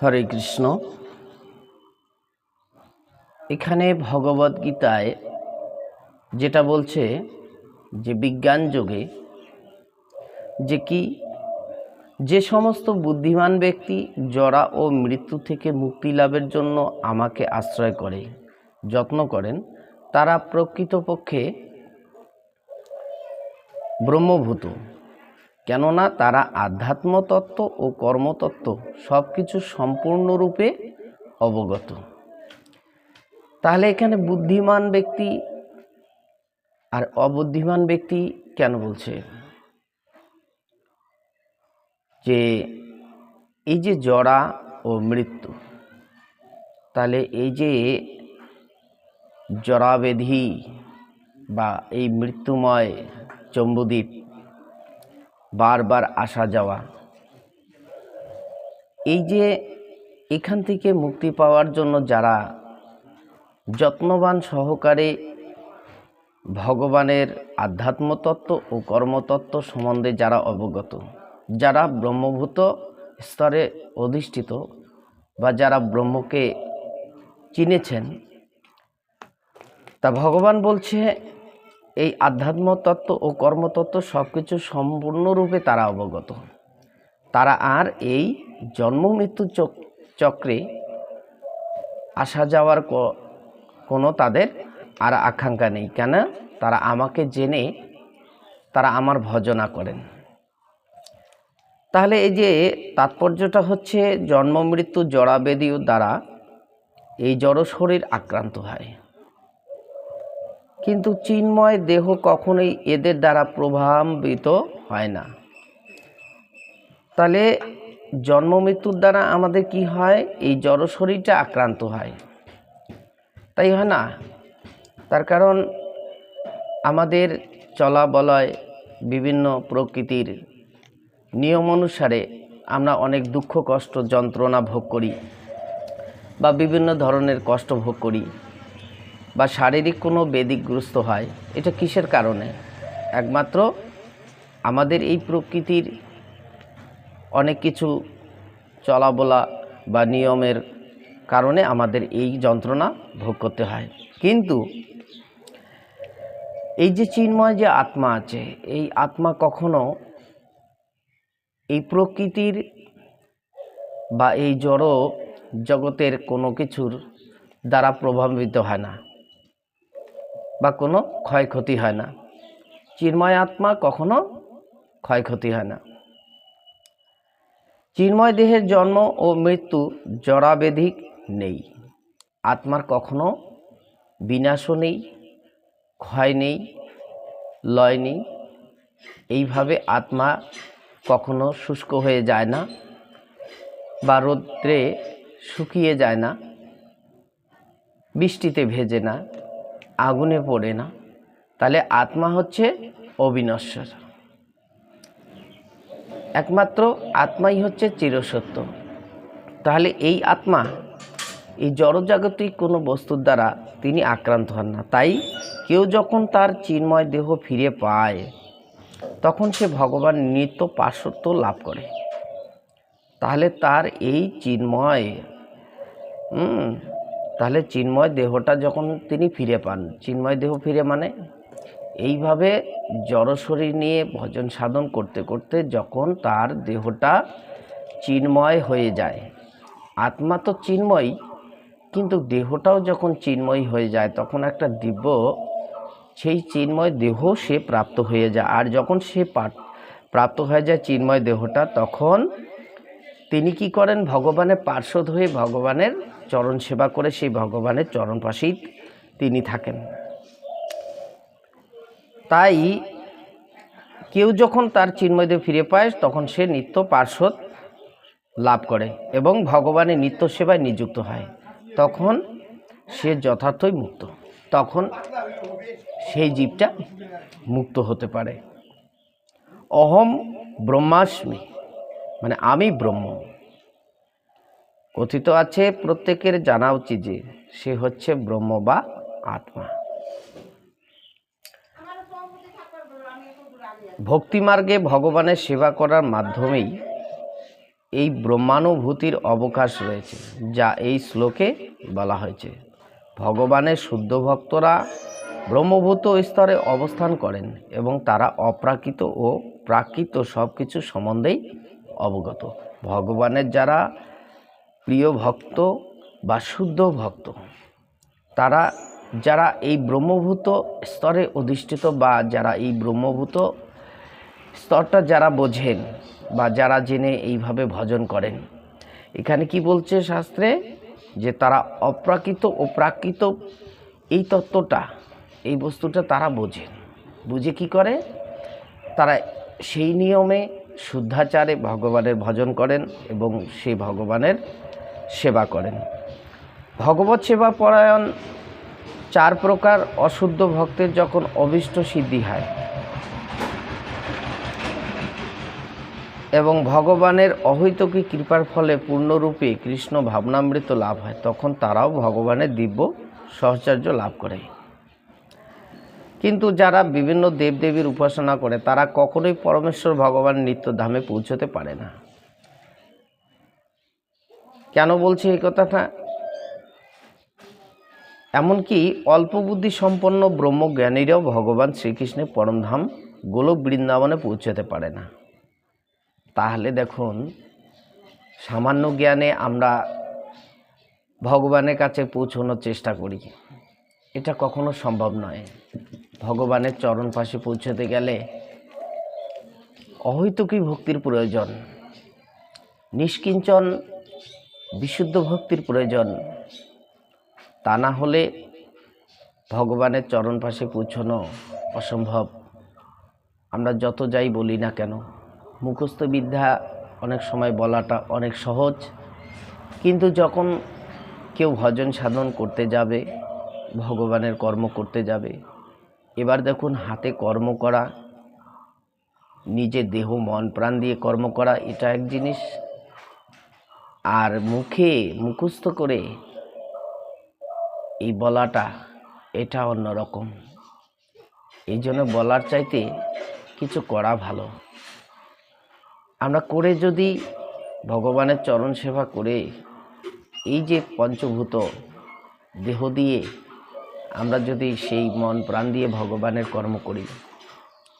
হরে কৃষ্ণ। এখানে ভগবদ গীতায় যেটা বলছে যে বিজ্ঞান যোগে যে কি, যে সমস্ত বুদ্ধিমান ব্যক্তি জরা ও মৃত্যু থেকে মুক্তি লাভের জন্য আমাকে আশ্রয় করে, যত্ন করেন, তারা প্রকৃতপক্ষে ব্রহ্মভূত। কেননা তারা আধ্যাত্মতত্ত্ব ও কর্মতত্ত্ব সব কিছু সম্পূর্ণরূপে অবগত। তাহলে এখানে বুদ্ধিমান ব্যক্তি আর অবুদ্ধিমান ব্যক্তি কেন বলছে? যে এই যে জরা ও মৃত্যু, তাহলে এই যে জরাবেধি বা এই মৃত্যুময় জম্বুদ্বীপ বারবার আসা যাওয়া। এই যে এখান থেকে মুক্তি পাওয়ার জন্য যারা যত্নবান সহকারে ভগবানের আধ্যাত্মতত্ত্ব ও কর্মতত্ত্ব সম্বন্ধে যারা অবগত, যারা ব্রহ্মভূত স্তরে অধিষ্ঠিত বা যারা ব্রহ্মকে চিনেছেন, তা ভগবান বলছে এই আধ্যাত্ম তত্ত্ব ও কর্মতত্ত্ব সব কিছু সম্পূর্ণরূপে তারা অবগত। তারা আর এই জন্ম মৃত্যু চক- চক্রে আসা যাওয়ার কোনো তাদের আর আকাঙ্ক্ষা নেই। কেন তারা আমাকে জেনে তারা আমার ভজনা করেন। তাহলে এই যে তাৎপর্যটা হচ্ছে, জন্ম মৃত্যু জড়াবেদী দ্বারা এই জড় শরীর আক্রান্ত হয়। কিন্তু চিন্ময় দেহ কখনোই এদের দ্বারা প্রভাবিত হয় না। তাহলে জন্ম মৃত্যুর দ্বারা আমাদের কি হয়? এই জড় শরীরটা আক্রান্ত হয়। তাই হয় না? তার কারণ আমাদের চলা বলয় বিভিন্ন প্রকৃতির নিয়ম অনুসারে আমরা অনেক দুঃখ কষ্ট যন্ত্রণা ভোগ করি বা বিভিন্ন ধরনের কষ্ট ভোগ করি। বা শারীরিক কোনো বেদিগ্রস্ত হয়, এটা কিসের কারণে? একমাত্র আমাদের এই প্রকৃতির অনেক কিছু চলাবলা বা নিয়মের কারণে আমাদের এই যন্ত্রণা ভোগ করতে হয়। কিন্তু এই যে চিন্ময় যে আত্মা আছে, এই আত্মা কখনো এই প্রকৃতির বা এই জড় জগতের কোনো কিছুর দ্বারা প্রভাবিত হয় না। বা কোনো ক্ষয়ক্ষতি হয় না। চিন্ময় আত্মা কখনো ক্ষয়ক্ষতি হয় না। চিন্ময় দেহের জন্ম ও মৃত্যু জরাবেধিক নেই। আত্মার কখনো বিনাশও নেই, ক্ষয় নেই, লয় নেই। এইভাবে আত্মা কখনো শুষ্ক হয়ে যায় না বা রৌদ্রে শুকিয়ে যায় না, বৃষ্টিতে ভেজে না। আগুনে পড়ে না। তাহলে আত্মা হচ্ছে অবিনশ্বর। একমাত্র আত্মাই হচ্ছে চিরসত্য। তাহলে এই আত্মা, এই জড়জাগতিক কোনো বস্তুর দ্বারা তিনি আক্রান্ত হন না। তাই কেউ যখন তার চিন্ময় দেহ ফিরে পায়, তখন সে ভগবান নিত্য পার্শ্বত্ব লাভ করে। তাহলে তার এই চিন্ময়, হুম তাহলে চিন্ময় দেহটা যখন তিনি ফিরে পান, চিন্ময় দেহ ফিরে মানে? এইভাবে জড় শরীর নিয়ে ভজন সাধন করতে করতে যখন তার দেহটা চিন্ময় হয়ে যায়, আত্মা তো চিন্ময়, কিন্তু দেহটাও যখন চিন্ময় হয়ে যায়, তখন একটা দিব্য, সেই চিন্ময় দেহ সে প্রাপ্ত হয়ে যায়। আর যখন সে প্রাপ্ত হয়ে যায় চিন্ময় দেহটা, তখন তিনি কি করেন? ভগবানের পার্শ্বদ হয়ে ভগবানের চরণ সেবা করে সেই ভগবানের চরণ পাশেই তিনি থাকেন। তাই কেউ যখন তার চিন্ময়দেব ফিরে পায়, তখন সে নিত্য পার্শ্বদ লাভ করে এবং ভগবানের নিত্য সেবায় নিযুক্ত হয়। তখন সে যথার্থই মুক্ত। তখন সেই জীবটা মুক্ত হতে পারে। অহম ব্রহ্মাস্মি মানে আমি ব্রহ্ম। কথিত আছে, প্রত্যেকের জানা উচিত যে সে হচ্ছে ব্রহ্ম বা আত্মা। ভক্তিমার্গে ভগবানের সেবা করার মাধ্যমেই এই ব্রহ্মানুভূতির অবকাশ রয়েছে, যা এই শ্লোকে বলা হয়েছে। ভগবানের শুদ্ধ ভক্তরা ব্রহ্মভূত স্তরে অবস্থান করেন এবং তারা অপ্রাকৃত ও প্রাকৃত সব কিছু সম্বন্ধেই অবগত। ভগবানের যারা প্রিয় ভক্ত বা শুদ্ধ ভক্ত, তারা, যারা এই ব্রহ্মভূত স্তরে অধিষ্ঠিত বা যারা এই ব্রহ্মভূত স্তরটা যারা বোঝেন বা যারা জেনে এইভাবে ভজন করেন, এখানে কি বলছে শাস্ত্রে? যে তারা অপ্রাকৃত ও প্রাকৃত এই তত্ত্বটা, এই বস্তুটা তারা বোঝেন। বুঝে কি করে? তারা সেই নিয়মে শুদ্ধাচারে ভগবানের ভজন করেন এবং সেই ভগবানের সেবা করেন। ভগবত সেবা পরায়ণ চার প্রকার অশুদ্ধ ভক্তের যখন অবিষ্ট সিদ্ধি হয় এবং ভগবানের অহৈতকী কৃপার ফলে পূর্ণরূপে কৃষ্ণ ভাবনামৃত লাভ হয়, তখন তারাও ভগবানের দিব্য সহচর্য লাভ করে। কিন্তু যারা বিভিন্ন দেবদেবীর উপাসনা করে, তারা কখনোই পরমেশ্বর ভগবান নিত্যধামে পৌঁছতে পারে না। কেন বলছি এই কথাটা? এমনকি অল্প বুদ্ধি সম্পন্ন ব্রহ্মজ্ঞানীরাও ভগবান শ্রীকৃষ্ণের পরমধাম গোলক বৃন্দাবনে পৌঁছতে পারে না। তাহলে দেখুন, সামান্য জ্ঞানে আমরা ভগবানের কাছে পৌঁছানোর চেষ্টা করি। এটা কখনো সম্ভব নয়। ভগবানের চরণ পাশে পৌঁছতে গেলে অহৈতুকী ভক্তির প্রয়োজন, নিষ্কিঞ্চন বিশুদ্ধ ভক্তির প্রয়োজন। তা না হলে ভগবানের চরণ পাশে পৌঁছানো অসম্ভব। আমরা যত যাই বলি না কেন, মুখস্থ বিদ্যা অনেক সময় বলাটা অনেক সহজ। কিন্তু যখন কেউ ভজন সাধন করতে যাবে, ভগবানের কর্ম করতে যাবে এবার দেখুন হাতে কর্ম করা নিজের দেহ, মন, প্রাণ দিয়ে কর্ম করা, এটা এক জিনিস। আর মুখে মুখস্থ করে এই বলাটা, এটা অন্যরকম। এই জন্য বলার চাইতে কিছু করা ভালো। আমরা করে যদি ভগবানের চরণ সেবা করে, এই যে পঞ্চভূত দেহ দিয়ে আমরা যদি সেই মন প্রাণ দিয়ে ভগবানের কর্ম করি,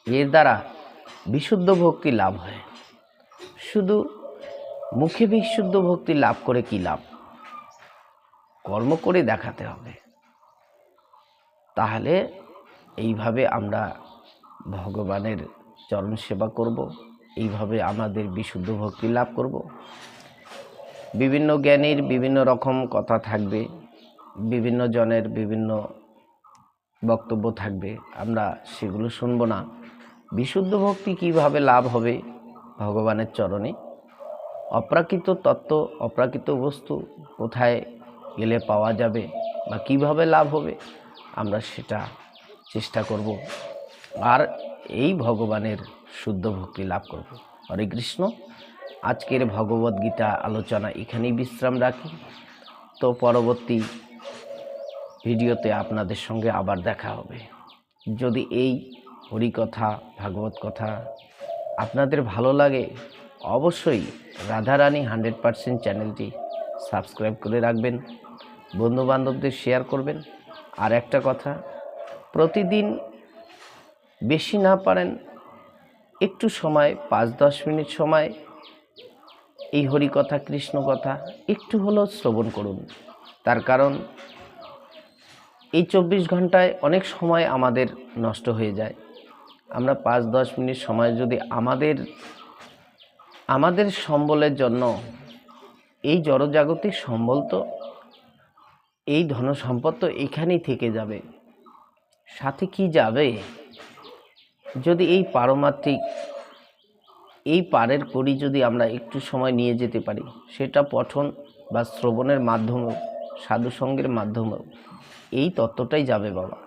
এর দ্বারা বিশুদ্ধ ভক্তি লাভ হয়। শুধু মুখে বিশুদ্ধ ভক্তি লাভ করে কি লাভ? কর্ম করে দেখাতে হবে। তাহলে এইভাবে আমরা ভগবানের চরণ সেবা করব, এইভাবে আমাদের বিশুদ্ধ ভক্তি লাভ করব। বিভিন্ন জ্ঞানীর বিভিন্ন রকম কথা থাকবে, বিভিন্ন জনের বিভিন্ন বক্তব্য থাকবে। আমরা সেগুলো শুনব না। বিশুদ্ধ ভক্তি কীভাবে লাভ হবে? ভগবানের চরণে। অপ্রাকৃত তত্ত্ব, অপ্রাকৃত বস্তু কোথায় গেলে পাওয়া যাবে বা কীভাবে লাভ হবে? আমরা সেটা চেষ্টা করব। আর এই ভগবানের শুদ্ধ ভক্তি লাভ করব। হরে কৃষ্ণ। আজকের ভগবদ্গীতা আলোচনা এখানেই বিশ্রাম রাখি। তো পরবর্তী ভিডিওতে আপনাদের সঙ্গে আবার দেখা হবে। যদি এই হরিকথা, ভাগবত কথা আপনাদের ভালো লাগে, অবশ্যই রাধারানী হান্ড্রেড পারসেন্ট চ্যানেলটি সাবস্ক্রাইব করে রাখবেন, বন্ধুবান্ধবদের শেয়ার করবেন। আর একটা কথা, প্রতিদিন বেশি না পারেন, একটু সময়, পাঁচ দশ মিনিট সময়, এই হরিকথা কৃষ্ণ কথা একটু হলেও শ্রবণ করুন। তার কারণ এই চব্বিশ ঘন্টায় অনেক সময় আমাদের নষ্ট হয়ে যায়। আমরা পাঁচ, দশ মিনিট সময় যদি আমাদের আমাদের সম্বলের জন্য, এই জড়জাগতিক সম্বল তো, এই ধন সম্পদ তো এখানেই থেকে যাবে। সাথে কি যাবে? যদি এই পারমাত্রিক, এই পারের করি যদি আমরা একটু সময় নিয়ে যেতে পারি, সেটা পঠন বা শ্রবণের মাধ্যমেও, সাধুসঙ্গের মাধ্যমেও এই তত্ত্বটাই যাবে বাবা।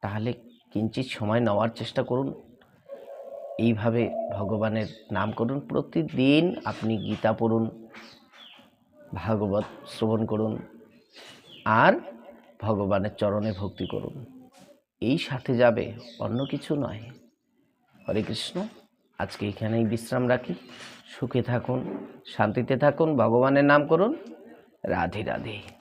তাহলে কিঞ্চিত সময় নেওয়ার চেষ্টা করুন। এইভাবে ভগবানের নাম করুন। প্রতিদিন আপনি গীতা পড়ুন, ভাগবত শ্রবণ করুন, আর ভগবানের চরণে ভক্তি করুন। এই সাথে যাবে, অন্য কিছু নয়। হরে কৃষ্ণ, আজকে এখানেই বিশ্রাম রাখি। সুখে থাকুন, শান্তিতে থাকুন, ভগবানের নাম করুন। রাধে রাধে।